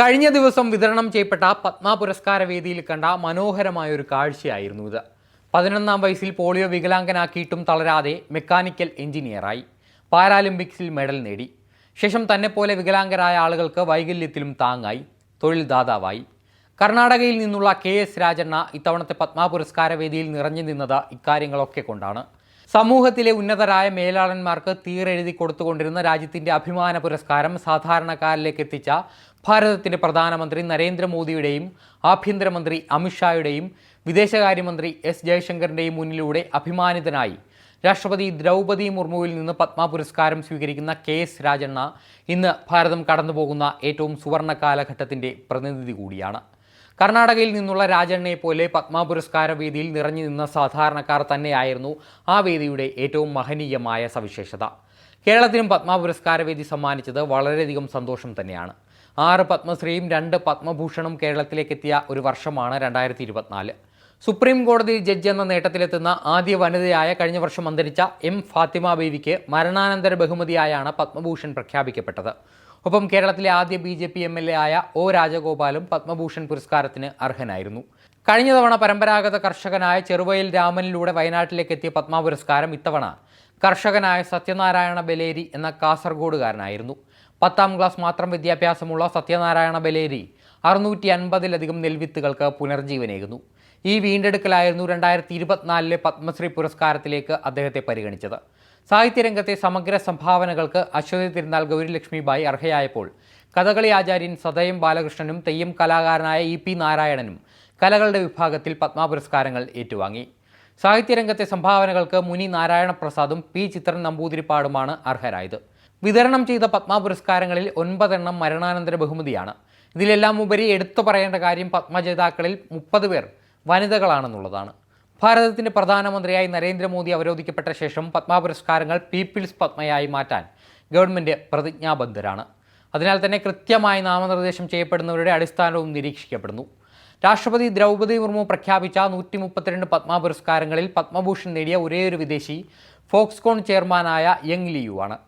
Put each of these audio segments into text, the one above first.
കഴിഞ്ഞ ദിവസം വിതരണം ചെയ്യപ്പെട്ട പത്മ പുരസ്കാര വേദിയിൽ കണ്ട മനോഹരമായ ഒരു കാഴ്ചയായിരുന്നു ഇത്. പതിനൊന്നാം വയസ്സിൽ പോളിയോ വികലാംഗനാക്കിയിട്ടും തളരാതെ മെക്കാനിക്കൽ എഞ്ചിനീയറായി. പാരാലിമ്പിക്സിൽ മെഡൽ നേടി. ശേഷം തന്നെ തന്നെപ്പോലെ വികലാംഗരായ ആളുകൾക്ക് വൈകല്യത്തിലും താങ്ങായി. തൊഴിൽ ദാതാവായി. കർണാടകയിൽ നിന്നുള്ള കെ എസ് രാജണ്ണ ഇത്തവണത്തെ പത്മ പുരസ്കാര വേദിയിൽ നിറഞ്ഞു നിന്നത് ഇക്കാര്യങ്ങളൊക്കെ കൊണ്ടാണ്. സമൂഹത്തിലെ ഉന്നതരായ മേലാളന്മാർക്ക് തീരെഴുതി കൊടുത്തുകൊണ്ടിരുന്ന രാജ്യത്തിന്റെ അഭിമാന പുരസ്കാരം സാധാരണക്കാരിലേക്ക് എത്തിച്ച ഭാരതത്തിന്റെ പ്രധാനമന്ത്രി നരേന്ദ്രമോദിയുടെയും ആഭ്യന്തരമന്ത്രി അമിത്ഷായുടെയും വിദേശകാര്യമന്ത്രി എസ് ജയശങ്കറിന്റെയും മുന്നിലൂടെ അഭിമാനിതനായി. രാഷ്ട്രപതി ദ്രൗപദി മുർമുവിൽ നിന്ന് പത്മ പുരസ്കാരം സ്വീകരിക്കുന്ന കെ എസ് രാജണ്ണ ഇന്ന് ഭാരതം കടന്നുപോകുന്ന ഏറ്റവും സുവർണ കാലഘട്ടത്തിന്റെ പ്രതിനിധി കൂടിയാണ്. കർണാടകയിൽ നിന്നുള്ള രാജണ്ണയെ പോലെ പത്മ പുരസ്കാര വേദിയിൽ നിറഞ്ഞു നിന്ന സാധാരണക്കാർ തന്നെയായിരുന്നു ആ വേദിയുടെ ഏറ്റവും മഹനീയമായ സവിശേഷത. കേരളത്തിനും പത്മ പുരസ്കാര വേദി സമ്മാനിച്ചത് വളരെയധികം സന്തോഷം തന്നെയാണ്. ആറ് പത്മശ്രീയും രണ്ട് പത്മഭൂഷണും കേരളത്തിലേക്ക് എത്തിയ ഒരു വർഷമാണ് രണ്ടായിരത്തി ഇരുപത്തിനാല് സുപ്രീം കോടതി ജഡ്ജ് എന്ന നേട്ടത്തിലെത്തുന്ന ആദ്യ വനിതയായ കഴിഞ്ഞ വർഷം അന്തരിച്ച എം ഫാത്തിമ ബേവിക്ക് മരണാനന്തര ബഹുമതിയായാണ് പത്മഭൂഷൺ പ്രഖ്യാപിക്കപ്പെട്ടത്. ഒപ്പം കേരളത്തിലെ ആദ്യ B J P M L A ആയ ഒ രാജഗോപാലും പത്മഭൂഷൺ പുരസ്കാരത്തിന് അർഹനായിരുന്നു. കഴിഞ്ഞ തവണ പരമ്പരാഗത കർഷകനായ ചെറുവയൽ രാമനിലൂടെ വയനാട്ടിലേക്ക് എത്തിയ പത്മ പുരസ്കാരം ഇത്തവണ കർഷകനായ സത്യനാരായണ ബലേരി എന്ന കാസർഗോഡുകാരനായിരുന്നു. പത്താം ക്ലാസ് മാത്രം വിദ്യാഭ്യാസമുള്ള സത്യനാരായണ ബലേരി അറുന്നൂറ്റി അൻപതിലധികം നെൽവിത്തുകൾക്ക് പുനർജീവനേകുന്നു. ഈ വീണ്ടെടുക്കലായിരുന്നു രണ്ടായിരത്തി ഇരുപത്തിനാലിലെ പത്മശ്രീ പുരസ്കാരത്തിലേക്ക് അദ്ദേഹത്തെ പരിഗണിച്ചത്. സാഹിത്യരംഗത്തെ സമഗ്ര സംഭാവനകൾക്ക് അശ്വതി തിരുനാൾ ഗൗരിലക്ഷ്മിബായി അർഹയായപ്പോൾ കഥകളി ആചാര്യൻ സദയം ബാലകൃഷ്ണനും തെയ്യം കലാകാരനായ ഇ പി നാരായണനും കലകളുടെ വിഭാഗത്തിൽ പത്മ പുരസ്കാരങ്ങൾ ഏറ്റുവാങ്ങി. സാഹിത്യരംഗത്തെ സംഭാവനകൾക്ക് മുനി നാരായണ പ്രസാദും പി ചിത്രൻ നമ്പൂതിരിപ്പാടുമാണ് അർഹരായത്. വിതരണം ചെയ്ത പത്മ പുരസ്കാരങ്ങളിൽ ഒൻപതെണ്ണം മരണാനന്തര ബഹുമതിയാണ്. ഇതിലെല്ലാം ഉപരി എടുത്തു പറയേണ്ട കാര്യം പത്മജേതാക്കളിൽ മുപ്പത് പേർ വനിതകളാണെന്നുള്ളതാണ്. ഭാരതത്തിന്റെ പ്രധാനമന്ത്രിയായി നരേന്ദ്രമോദി അവരോധിക്കപ്പെട്ട ശേഷം പത്മ പുരസ്കാരങ്ങൾ പീപ്പിൾസ് പത്മയായി മാറ്റാൻ ഗവൺമെന്റ് പ്രതിജ്ഞാബദ്ധരാണ്. അതിനാൽ തന്നെ കൃത്യമായി നാമനിർദ്ദേശം ചെയ്യപ്പെടുന്നവരുടെ അടിസ്ഥാനവും നിരീക്ഷിക്കപ്പെടുന്നു. രാഷ്ട്രപതി ദ്രൗപദി മുർമു പ്രഖ്യാപിച്ച നൂറ്റി മുപ്പത്തിരണ്ട് പത്മ പുരസ്കാരങ്ങളിൽ പത്മഭൂഷൺ നേടിയ ഒരേയൊരു വിദേശി ഫോക്സ്കോൺ ചെയർമാനായ യങ് ലിയു ആണ്.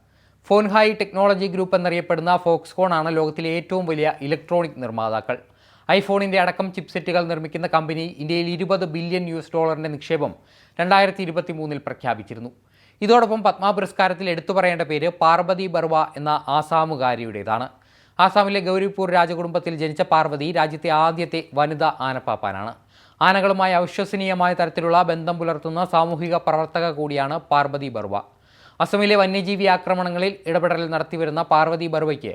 ഫോൻഹായി ടെക്നോളജി ഗ്രൂപ്പ് എന്നറിയപ്പെടുന്ന ഫോക്സ്കോൺ ആണ് ലോകത്തിലെ ഏറ്റവും വലിയ ഇലക്ട്രോണിക് നിർമ്മാതാക്കൾ. ഐഫോണിന്റെ അടക്കം ചിപ്സെറ്റുകൾ നിർമ്മിക്കുന്ന കമ്പനി ഇന്ത്യയിൽ ഇരുപത് ബില്യൺ യു എസ് ഡോളറിന്റെ നിക്ഷേപം രണ്ടായിരത്തി ഇരുപത്തി മൂന്നിൽ പ്രഖ്യാപിച്ചിരുന്നു. ഇതോടൊപ്പം പത്മ പുരസ്കാരത്തിൽ എടുത്തു പറയേണ്ട പേര് പാർവതി ബർവ എന്ന ആസാമുകാരിയുടേതാണ്. ആസാമിലെ ഗൗരിപൂർ രാജകുടുംബത്തിൽ ജനിച്ച പാർവതി രാജ്യത്തെ ആദ്യത്തെ വനിതാ ആനപ്പാപ്പാനാണ്. ആനകളുമായി അവിശ്വസനീയമായ തരത്തിലുള്ള ബന്ധം പുലർത്തുന്ന സാമൂഹിക പ്രവർത്തക കൂടിയാണ് പാർവതി ബർവ. അസമിലെ വന്യജീവി ആക്രമണങ്ങളിൽ ഇടപെടൽ നടത്തിവരുന്ന പാർവതി ബർവയ്ക്ക്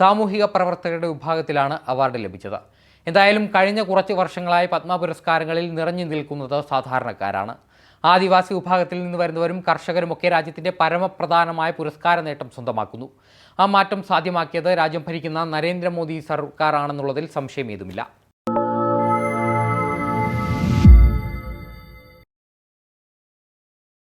സാമൂഹിക പ്രവർത്തകരുടെ വിഭാഗത്തിലാണ് അവാർഡ് ലഭിച്ചത്. എന്തായാലും കഴിഞ്ഞ കുറച്ച് വർഷങ്ങളായി പത്മ പുരസ്കാരങ്ങളിൽ നിറഞ്ഞു നിൽക്കുന്നത് സാധാരണക്കാരാണ്. ആദിവാസി വിഭാഗത്തിൽ നിന്ന് വരുന്നവരും കർഷകരുമൊക്കെ രാജ്യത്തിന്റെ പരമപ്രധാനമായ പുരസ്കാര നേട്ടം സ്വന്തമാക്കുന്നു. ആ മാറ്റം സാധ്യമാക്കിയത് രാജ്യം ഭരിക്കുന്ന നരേന്ദ്രമോദി സർക്കാരാണെന്നുള്ളതിൽ സംശയമേതുമില്ല.